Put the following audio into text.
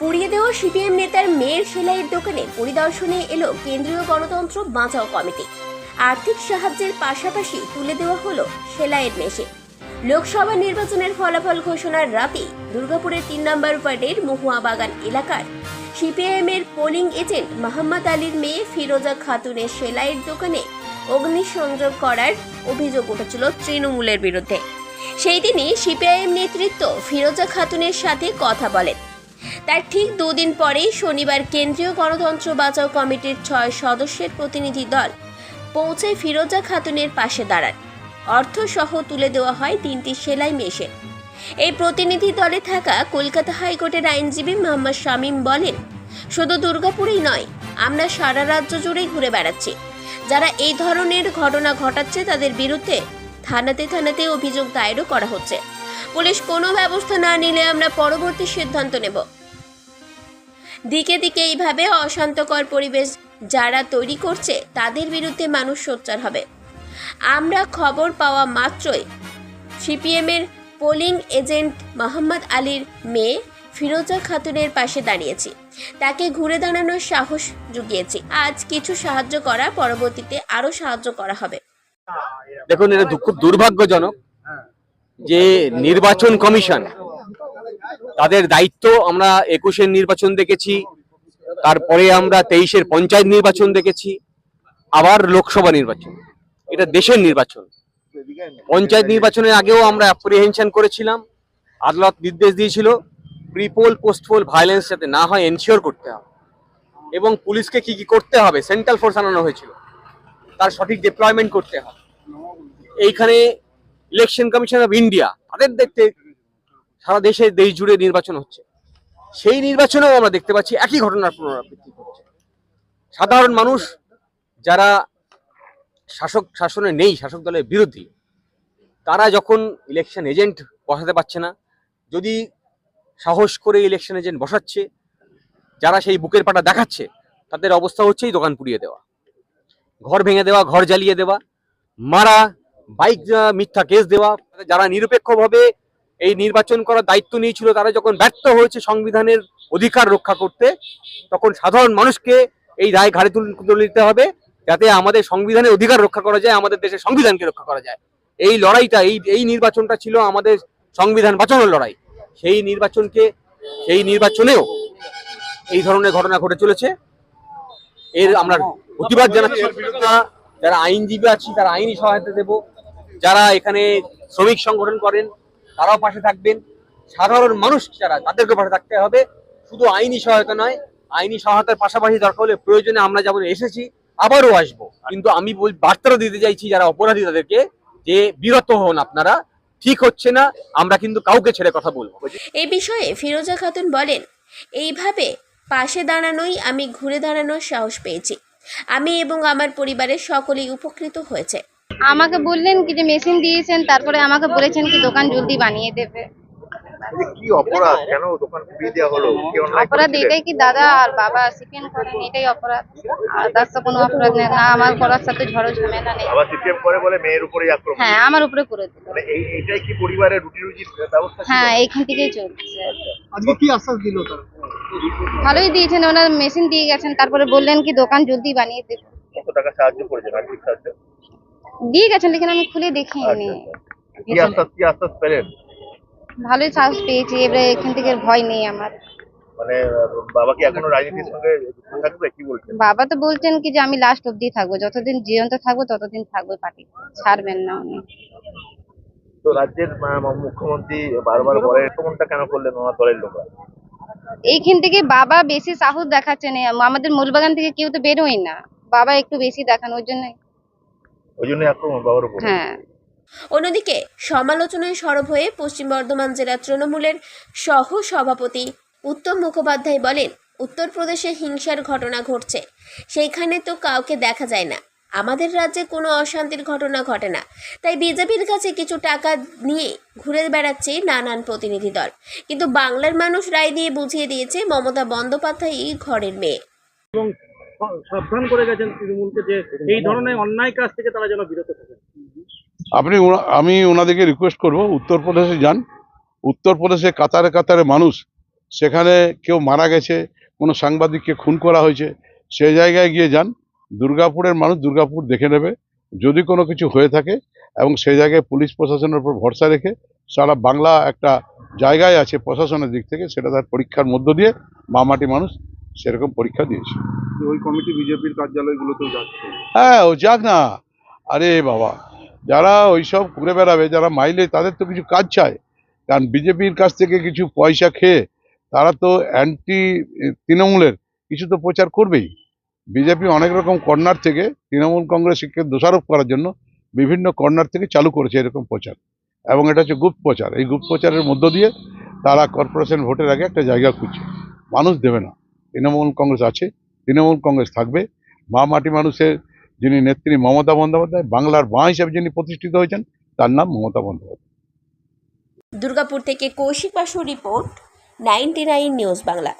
পুড়িয়ে দেওয়া সিপিএম নেতার মেয়ের সেলাইয়ের দোকানে পরিদর্শনে এলো কেন্দ্রীয় গণতন্ত্র বাঁচাও কমিটি। আর্থিক সাহায্যের পাশাপাশি তুলে দেওয়া হলো সেলাইয়ের মেশিন। লোকসভা নির্বাচনের ফলাফল ঘোষণার রাতেই দুর্গাপুরের তিন নম্বর ওয়ার্ডের মহুয়া বাগান এলাকার সিপিআইএম এর পোলিং এজেন্ট মোহাম্মদ আলীর মেয়ে ফিরোজা খাতুনের সেলাইয়ের দোকানে অগ্নিসংযোগ করার অভিযোগ উঠেছিল তৃণমূলের বিরুদ্ধে। সেই দিনই সিপিআইএম নেতৃত্ব ফিরোজা খাতুনের সাথে কথা বলেন। তার ঠিক দুদিন পরেই শনিবার কেন্দ্রীয় গণতন্ত্র বাঁচাও কমিটির ছয় সদস্যের প্রতিনিধি দল পৌঁছে ফিরোজা খাতুনের পাশে দাঁড়ান। অর্থসহ তুলে দেওয়া হয় তিনটি সেলাই মেশিন। এই প্রতিনিধি দলে থাকা কলকাতা হাইকোর্টের আইনজীবী মোহাম্মদ শামীম বলেন, শুধু দুর্গাপুরেই নয়, আমরা সারা রাজ্য জুড়েই ঘুরে বেড়াচ্ছি। যারা এই ধরনের ঘটনা ঘটাচ্ছে তাদের বিরুদ্ধে থানাতে থানাতে অভিযোগ দায়েরও করা হচ্ছে। পুলিশ কোনো ব্যবস্থা না নিলে আমরা পরবর্তী সিদ্ধান্ত নেব। দিকে দিকে এইভাবে অশান্তকর পরিবেশ যারা তৈরি করছে, তাদের বিরুদ্ধে মানুষ সোচ্চার হবে। আমরা খবর পাওয়া মাত্রই সিপিএমের পোলিং এজেন্ট মোহাম্মদ আলীর মেয়ে ফিরোজা খাতুনের পাশে দাঁড়িয়েছি। তাকে ঘুরে দাঁড়ানোর সাহস জুগিয়েছি। আজ কিছু সাহায্য করা পরবর্তীতে আরও সাহায্য করা হবে। দেখুন, এটা দু- খুব দুর্ভাগ্যজনক যে নির্বাচন কমিশন তাদের দায়িত্ব আমরা একুশের নির্বাচন দেখেছি, তারপরে আমরা তেইশের পঞ্চায়েত নির্বাচন দেখেছি, আবার লোকসভা নির্বাচন। এটা দেশের নির্বাচন। পঞ্চায়েত নির্বাচনের আগেও আমরা অ্যাপ্রিহেনশন করেছিলাম, আদালত নির্দেশ দিয়েছিল প্রিপোল পোস্টপোল ভায়োলেন্স যাতে না হয় এনশিওর করতে হবে। এবং পুলিশকে কি কি করতে হবে সেন্ট্রাল ফোর্স আনানো হয়েছিল। তার সঠিক ডিপ্লয়মেন্ট করতে হবে। এইখানে ইলেকশন কমিশন অফ ইন্ডিয়া তাদের দেখতে সারা দেশে দেশ জুড়ে নির্বাচন হচ্ছে। সেই নির্বাচনেও আমরা দেখতে পাচ্ছি একই ঘটনার পুনরাবৃত্তি হচ্ছে সাধারণ মানুষ যারা শাসক, শাসনে নেই, শাসক দলের বিরোধী, তারা যখন ইলেকশন এজেন্ট বসাতে পারছে না, যদি সাহস করে ইলেকশন এজেন্ট বসাচ্ছে, যারা সেই বুকের পাটা দেখাচ্ছে, তাদের অবস্থা হচ্ছে এই দোকান পুড়িয়ে দেওয়া। ঘর ভেঙে দেওয়া, ঘর জ্বালিয়ে দেওয়া, মারা, বাইক মিথ্যা কেস দেওয়া, যারা নিরপেক্ষভাবে এই নির্বাচন করার দায়িত্ব নিয়েছিল তারা যখন ব্যর্থ হয়েছে সংবিধানের অধিকার রক্ষা করতে তখন সাধারণ মানুষকে এই দায় ঘাড়ে তুল- তুলে নিতে হবে যাতে আমাদের সংবিধানের অধিকার রক্ষা করা যায় আমাদের দেশের সংবিধানকে রক্ষা করা যায়। এই লড়াইটা এই এই নির্বাচনটা ছিল আমাদের সংবিধান বাঁচানোর লড়াই। সেই নির্বাচনকে সেই নির্বাচনেও এই ধরনের ঘটনা ঘটে চলেছে। এর আমরা প্রতিবাদ জানাচ্ছি। যারা আইনজীবী আছি তারা আইনি সহায়তা দেব। যারা এখানে শ্রমিক সংগঠন করেন তারাও পাশে থাকবেন। সাধারণ মানুষ যারা তাদেরকে পাশে থাকতে হবে। শুধু আইনি সহায়তা নয়, আইনি সহায়তার পাশাপাশি দরকার হলে প্রয়োজনে আমরা যেমন এসেছি, আবারও আসব। কিন্তু আমি বার্তাটা দিতে চাইছি যারা অপরাধী তাদেরকে, যে বিরত হন আপনারা, ঠিক হচ্ছে না, আমরা কিন্তু কাউকে ছেড়ে কথা বলব এই বিষয়ে ফিরোজা খাতুন বলেন, এইভাবে পাশে দাঁড়ানোই আমি ঘুরে দাঁড়ানোর সাহস পেয়েছি। আমি এবং আমার পরিবারের সকলেই উপকৃত হয়েছে। আমাকে বললেন কি যে মেশিন দিয়েছেন তারপরে আমাকে বলেছেন কি দোকান জলদি বানিয়ে দেবে। কি অপরাধ? কেন দোকান দেওয়া হলো? অপরাধ এটাই কি দাদা আর বাবা সিপিএম করেন? এটাই অপরাধ। আর তার সাথে কোনো অপরাধ নেই। না আমার করার সাথে ঝড়ো ঝামেলা নেই। আবার সিপিএম করে বলে মেয়ের উপরেই আক্রমণ। হ্যাঁ আমার উপরে করে দিল। মানে এই এটাই কি পরিবারের রুটি রুজির ব্যবস্থা হ্যাঁ এইখান থেকেই চলছে। আজকে কি আশ্বাস দিল তারা? ভালোই দিয়েছেন ওনার মেশিন দিয়ে গেছেন তারপরে বললেন কি দোকান জলদি বানিয়ে দেবে। কত টাকা সাহায্য করেছেন আর্থিক সাহায্য? দিয়ে গেছেন লেকিন আমি খুলে দেখিনি। আচ্ছা, কি আশ্বাস কি আশ্বাস পেলেন? ভালোই সাহস পেয়েছি এবারে এখান থেকে ভয় নেই আমার। মানে বাবা কি এখনও রাজনীতির সঙ্গে থাকবে? কি বলছেন? বাবা তো বলছেন কি যে আমি লাস্ট অবধি থাকব। যতদিন জীবন্ত থাকব ততদিন থাকব পার্টি। ছাড়বেন না উনি। তো রাজ্যের মুখ্যমন্ত্রী বারবার বলে আক্রমণটা কেন করলেন ওনার দলের লোকরা? এইখান থেকে বাবা বেশি সাহস দেখাচ্ছেন। এই আমাদের মূলবাগান থেকে কেউ তো বেরোয় না। বাবা একটু বেশি দেখান ওই জন্য ওই জন্যই আক্রমণ বাবার উপর হ্যাঁ। অন্যদিকে সমালোচনায় সরব হয়ে পশ্চিম বর্ধমান জেলা তৃণমূলের সহ সভাপতি উত্তম মুখোপাধ্যায় বলেন উত্তরপ্রদেশে হিংসার ঘটনা ঘটছে। সেইখানে তো কাউকে দেখা যায় না। আমাদের রাজ্যে কোনো অশান্তির ঘটনা ঘটে না। তাই বিজেপির কাছে কিছু টাকা নিয়ে ঘুরে বেড়াচ্ছে নানান প্রতিনিধি দল। কিন্তু বাংলার মানুষ রায় দিয়ে বুঝিয়ে দিয়েছে মমতা বন্দ্যোপাধ্যায়ই ঘরের মেয়ে। সাবধান করে গেছেন তৃণমূলকে যে এই ধরনের অন্যায় কাজ থেকে তারা যেন বিরত থাকে আপনি আমি ওনাদেরকে রিকোয়েস্ট করব, উত্তরপ্রদেশে যান। উত্তরপ্রদেশে কাতারে কাতারে মানুষ, সেখানে কেউ মারা গেছে, কোনো সাংবাদিককে খুন করা হয়েছে সেই জায়গায় গিয়ে যান। দুর্গাপুরের মানুষ দুর্গাপুর দেখে নেবে, যদি কোনো কিছু হয়ে থাকে এবং সেই জায়গায় পুলিশ প্রশাসনের উপর ভরসা রেখে সারা বাংলা একটা জায়গায় আছে প্রশাসনের দিক থেকে, সেটা তার পরীক্ষার মধ্য দিয়ে মামাটি মানুষ সেরকম পরীক্ষা দিয়েছে। ওই কমিটি বিজেপির কার্যালয়গুলোতেও যাচ্ছে। হ্যাঁ ও যাক না। আরে বাবা, যারা ওইসব ঘুরে বেড়াবে, যারা মাইলে, তাদের তো কিছু কাজ চায় কারণ বিজেপির কাছ থেকে কিছু পয়সা খেয়ে তারা তো অ্যান্টি তৃণমূলের, কিছু তো প্রচার করবেই। বিজেপি অনেক রকম কর্নার থেকে, তৃণমূল কংগ্রেসকে দোষারোপ করার জন্য বিভিন্ন কর্নার থেকে চালু করেছে এরকম প্রচার। এবং এটা হচ্ছে গুপ্ত প্রচার। এই গুপ্ত প্রচারের মধ্য দিয়ে তারা কর্পোরেশন ভোটের আগে একটা জায়গা খুঁজছে। মানুষ দেবে না। তৃণমূল কংগ্রেস আছে তৃণমূল কংগ্রেস থাকবে। মা মাটি মানুষের যিনি নেত্রী মমতা বন্দ্যোপাধ্যায়, বাংলার মা হিসেবে যিনি প্রতিষ্ঠিত হয়েছেন, তার নাম মমতা বন্দ্যোপাধ্যায়। দুর্গাপুর থেকে কৌশিক বাসুর রিপোর্ট, নাইনটি নিউজ বাংলা।